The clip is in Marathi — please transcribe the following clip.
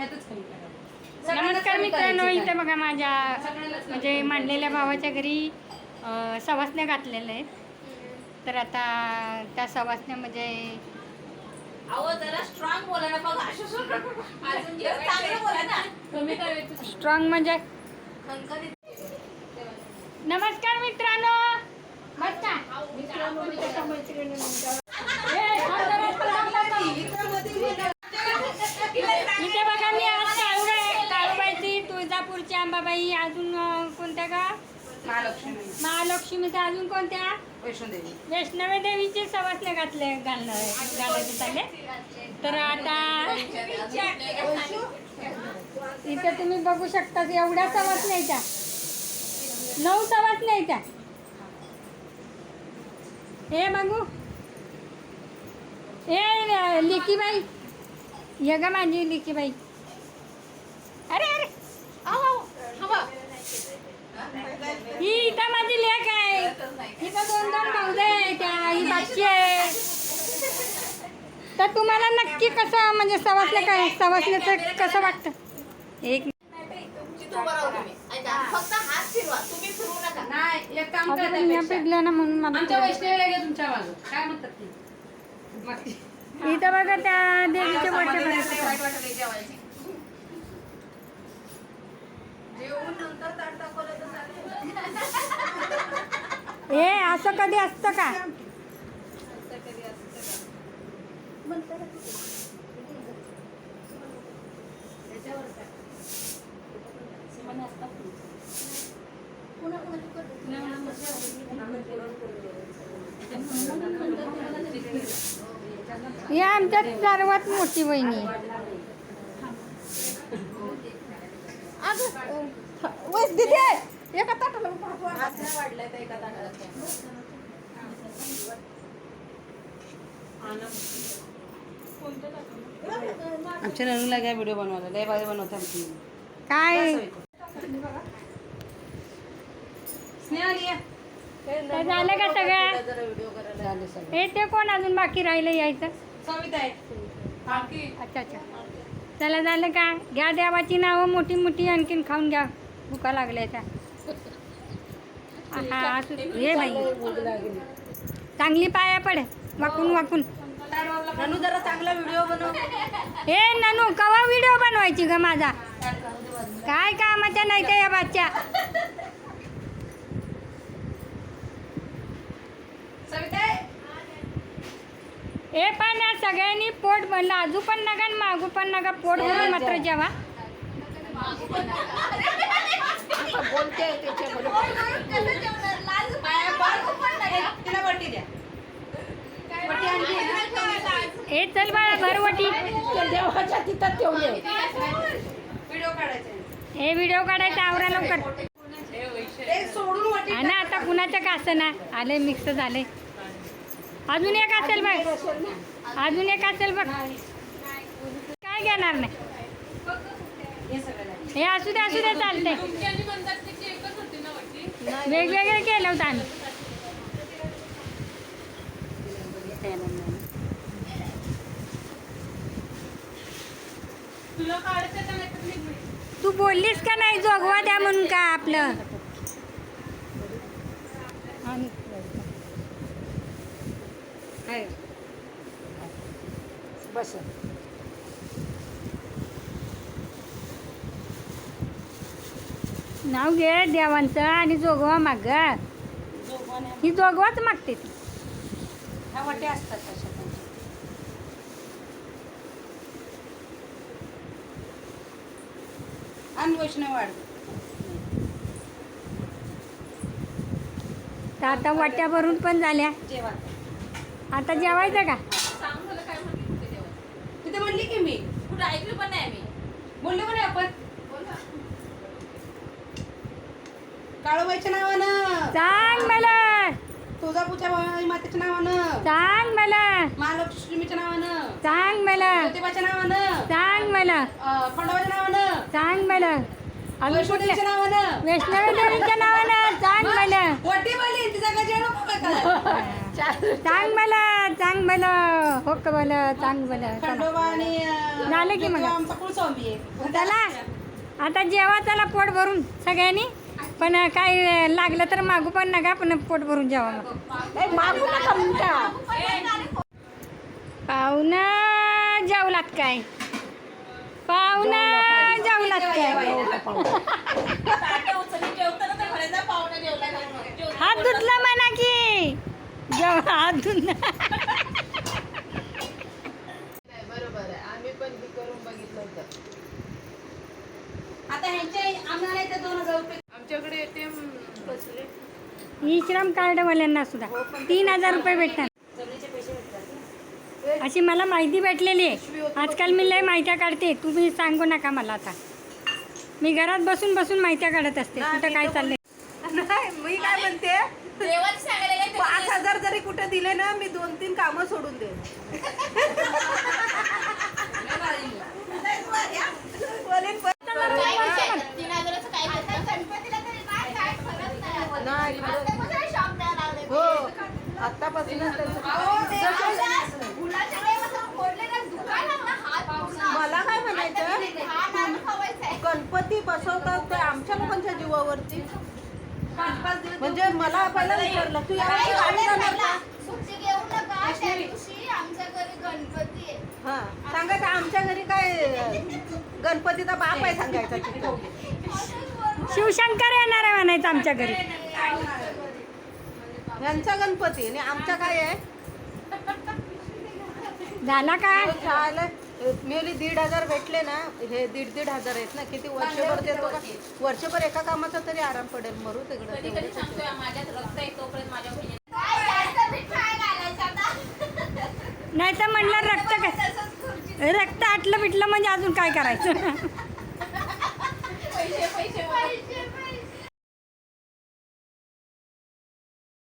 ह्यातच कमी करा नमस्कार मित्रांनो इथे बघा माझ्या म्हणजे मांडलेल्या भावाच्या घरी सवासण्या घातलेल्या आहेत. तर आता त्या सवासण्यामध्ये अहो जरा स्ट्रॉंग बोला ना बघा. असं अजून जरा चांगलं बोला ना. कमी करायचं स्ट्रॉंग म्हणजे? नमस्कार मित्रांनो. बस. का ए, थांब जरा, थांब, थांब, थांब. इथे बघा मी आज काळूबाई काळूबाईची तुळजापूरची अंबाबाई अजून अं, कोणत्या का महालक्ष्मी. महालक्ष्मीच्या अजून कोणत्या? वैष्णोदेवी. वैष्णवी देवीचे सवासने घातले घालणार घालायचे चालले. तर आता इथे तुम्ही बघू शकता एवढ्या सवासण्या येत्या नऊ सवासण्या येत्या हे बघू. हे लिकीबाई. ये ग माझी लिकीबाई. ही इथं माझी लेख आहे. इथं दोन दोन भाऊजे आहे त्या ही बाची आहे तर तुम्हाला नक्की कसं म्हणजे सवासले काय सवासण्याचं कसं वाटतं? एक ना म्हणून वैष्णवीला घ्या तुमच्या बाजू काय म्हणतात ती मागची. इथं बघा त्या देवीचे समाधी वटे नाही, नाही वाईट वाटत नाही जेवायची. जेवून नंतर ताट दाखवलं तर चालेल. हे असं कधी असतं का ही आमच्यात सर्वात मोठी बहिणी आहे. वाढलाय तर एका ताटाला. आमच्या नणूला घ्या व्हिडिओ बनवायला? लय भारी बनवते आमची. काय? झालं का सगळं? जरा व्हिडिओ करायला झाले सगळं. हे ते कोण अजून बाकी राहिलं यायचं? सविता आहे काकी अच्छा अच्छा. चला झालं का? घ्या देवाची नावं मोठी मोठी आणखीन खाऊन घ्या. भुका लागल्या त्या. हा हे बाई. चांगली पाया पड वाकून वाकून. ननू जरा चांगला व्हिडिओ बनव. हे ननू कवा व्हिडिओ बनवायची ग माझा? काय कामाच्या नाही का या बाच्या? हे पण या सगळ्यांनी पोट भरलं. लाजू पण नका मागू पण नका पोट भरून मात्र बोलते द्या. हे चल बाळा भरवटी देवाच्या तिथं ठेवले व्हिडिओ काढायचा. हे व्हिडिओ काढायचा आवरा लवकर. ते सोडून वाटी हा ना आता कुणाचं का असं ना आले मिक्स झाले. अजून एक असेल बघ. अजून एक असेल बघ. काय घेणार नाही? हे सगळं हे असू दे असू दे चालते वेगवेगळे केलं होतं आम्ही. तू बोललीस का नाही? जोगवा द्या म्हणून का आपलं? बस. नाव घे देवांचं आणि जोगवा माग. ही जोगवाच मागते ती. वाटे असतात तशा पण. आणि वैष्णव वाढ तर आता वाट्या भरून पण झाल्या. जेवा आता जेवायचं का? तिथे म्हणली की मी. कुठं ऐकलं पण नाही मी. बोललो नाही आपण. काळूबाईच्या नावानं. सांग मला. तुळजापूरच्या बाई मातेच्या नावानं. सांग मला. महालक्ष्मीच्या नावानं. सांग मला. ज्योतिबाच्या नावानं. सांग मला. अं, खंडोबाच्या नावानं. सांग मला. आम्ही वैष्णोदेवीच्या कुठल्या नावानं. वैष्णवी देवीच्या नावानं. सांग मला. तिचा सांग मला. सांग मला. हो का मला सांग मला. चला. खंडोबा आणि अं, झालं की मग? तो आमचा कुलस्वामी आहे. चला. आता जेवा चला पोट भरून सगळ्यांनी. पण काय लागलं तर मागू पण नका पण पोट भरून जेवा मग. मागू नका म्हणता. पाहुणा जेवलात काय? पाहुणा जेवलात काय? हात धुतला म्हणा की. जेव हात धुतला बरोबर आहे आम्ही पण ते करून बघितलं होतं आता ह्यांचे आम्हाला इथे दोन हजार रुपये आमच्याकडे एटीएम बसले ई श्रम कार्डवाल्यांना सुद्धा. तीन हजार रुपये भेटतात. अशी मला माहिती भेटलेली आहे. आजकाल मी लय माहित्या काढते. तुम्ही सांगू नका मला आता. मी घरात बसून बसून माहित्या काढत असते. कुठं काय चाललंय? मी काय म्हणते? पाच हजार जरी कुठे दिले ना मी दोन तीन कामं सोडून दे काय विषय? तीन हजाराचं काय करतात? नाही हो आतापासूनच त्यांचं मला काय म्हणायचं? गणपती बसवतात ते आमच्या लोकांच्या जीवावरती. म्हणजे मला पहिला विचारलं तू हा सांगा का आमच्या घरी काय गणपतीचा बाप आहे सांगायचा. शिवशंकर येणार आहे म्हणायचं आमच्या घरी. यांचा गणपती आणि आमचा काय आहे? झाला काय शाळेला मिळली दीड हजार भेटले ना हे दीड दीड हजार आहेत ना किती वर्षभर देतो का? वर्षभर एका कामाचा तरी आराम पडेल मरू तिकडे नाही तर म्हणलं रक्त काय? रक्त आटलं बिटलं म्हणजे अजून काय करायचं?